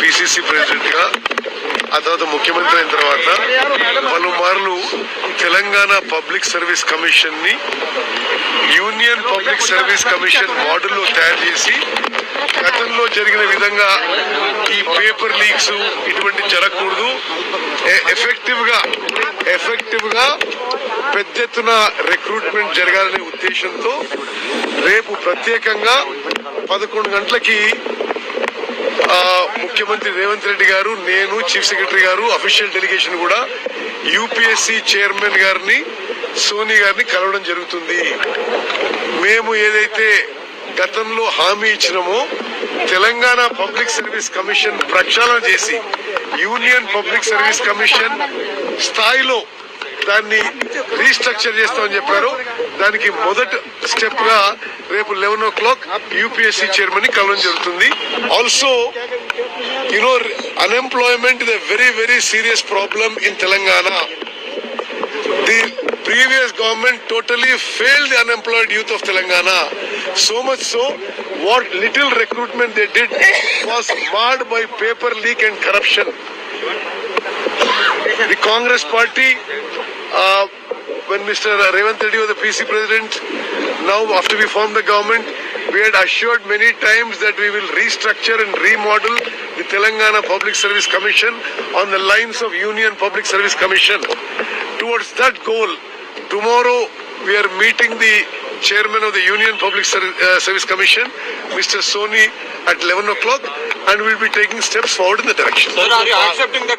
PCC ప్రెసిడెంట్గా ఆ తర్వాత ముఖ్యమంత్రి అయిన తర్వాత పలుమార్లు తెలంగాణ పబ్లిక్ సర్వీస్ కమిషన్ని యూనియన్ పబ్లిక్ సర్వీస్ కమిషన్ మోడల్లో తయారు చేసి గతంలో జరిగిన విధంగా ఈ పేపర్ లీక్స్ ఇటువంటి జరగకూడదు. ఎఫెక్టివ్గా ఎఫెక్టివ్గా పెద్ద ఎత్తున రిక్రూట్మెంట్ జరగాలనే ఉద్దేశంతో రేపు ప్రత్యేకంగా పదకొండు గంటలకి ఆ, ముఖ్యమంత్రి రేవంత్ రెడ్డి గారు నేను చీఫ్ సెక్రటరీ గారు అఫీషియల్ డెలిగేషన్ కూడా యూపీఎస్సీ చైర్మన్ గారిని సోనీ గారిని కలవడం జరుగుతుంది. మేము ఏదైతే గతంలో హామీ ఇచ్చినామో తెలంగాణ పబ్లిక్ సర్వీస్ కమిషన్ ప్రక్షాళన చేసి యూనియన్ పబ్లిక్ సర్వీస్ కమిషన్ స్థాయిలో దాన్ని రీస్ట్రక్చర్ చేస్తామని చెప్పారు. దానికి మొదటి స్టెప్గా రేపు eleven o'clock UPSC chairman కలవడం జరుగుతుంది. Also you know, unemployment is a very, very serious problem in Telangana. The previous government totally failed the unemployed youth of Telangana. So much so, what little recruitment they did was marred by paper leak and corruption. The Congress party, uh, when Mr. Revant Reddy was the PC president, now after we formed the government, we had assured many times that we will restructure and remodel the Telangana Public Service Commission on the lines of Union Public Service Commission. Towards that goal, tomorrow we are meeting the chairman of the Union Public uh, Service Commission, Mr. Soni, at 11 o'clock, and we'll be taking steps forward in the direction. Sir, are you accepting the